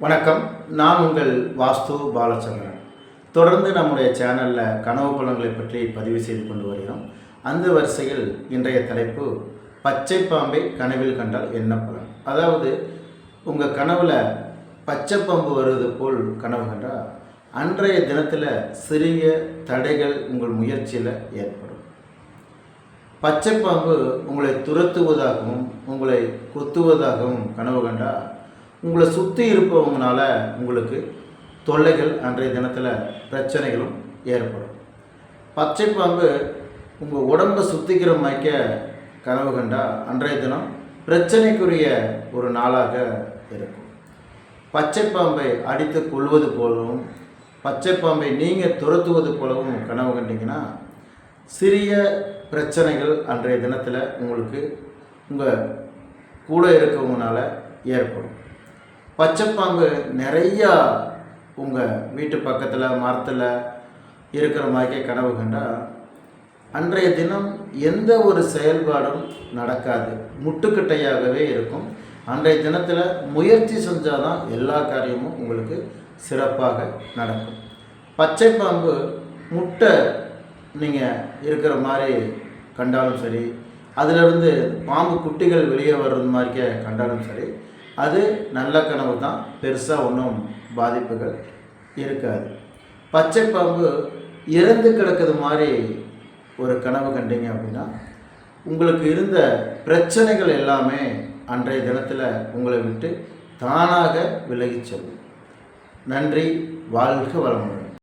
வணக்கம். நான் உங்கள் வாஸ்து பாலச்சந்திரன். தொடர்ந்து நம்முடைய சேனலில் கனவு பழங்களை பற்றி பதிவு செய்து கொண்டு வருகிறோம். அந்த வரிசையில் இன்றைய தலைப்பு பச்சை பாம்பை கனவில் கண்டால் என்ன பலன்? அதாவது உங்கள் கனவில் பச்சை பாம்பு வருவது போல் கனவு கண்டால் அன்றைய தினத்தில் சிறிய தடைகள் உங்கள் முயற்சியில் ஏற்படும். பச்சை பாம்பு உங்களை துரத்துவதாகவும் உங்களை கொத்துவதாகவும் கனவு கண்டால் உங்களை சுற்றி இருப்பவங்களால உங்களுக்கு தொல்லைகள் அன்றைய தினத்தில் பிரச்சனைகளும் ஏற்படும். பச்சை பாம்பு உங்கள் உடம்பை சுத்திக்கிற மாய்க்க கனவு கண்டா அன்றைய தினம் பிரச்சனைக்குரிய ஒரு நாளாக இருக்கும். பச்சை பாம்பை அடித்து கொள்வது போலவும் பச்சை பாம்பை நீங்கள் துரத்துவது போலவும் கனவு கண்டிங்கன்னா சிறிய பிரச்சனைகள் அன்றைய தினத்தில் உங்களுக்கு உங்கள் கூட இருக்கவங்களால ஏற்படும். பச்சைப்பாம்பு நிறையா உங்கள் வீட்டு பக்கத்தில் மரத்தில் இருக்கிற மாதிரிக்கே கனவு கண்டா அன்றைய தினம் எந்த ஒரு செயல்பாடும் நடக்காது. முட்டுக்கட்டையாகவே இருக்கும். அன்றைய தினத்தில் முயற்சி செஞ்சால் தான் எல்லா காரியமும் உங்களுக்கு சிறப்பாக நடக்கும். பச்சை பாம்பு முட்டை நீங்கள் இருக்கிற மாதிரி கண்டாலும் சரி அதிலிருந்து பாம்பு குட்டிகள் வெளியே வர்றது மாதிரிக்கே கண்டாலும் சரி அது நல்ல கனவு தான். பெருசாக ஒன்றும் பாதிப்புகள் இருக்காது. பச்சை பாம்பு இறந்து கிடக்கிறது மாதிரி ஒரு கனவு கண்டீங்க அப்படின்னா உங்களுக்கு இருந்த பிரச்சனைகள் எல்லாமே அன்றைய தினத்தில் உங்களை விட்டு தானாக விலகிச் செல்லும். நன்றி. வாழ்க வளமுடன்.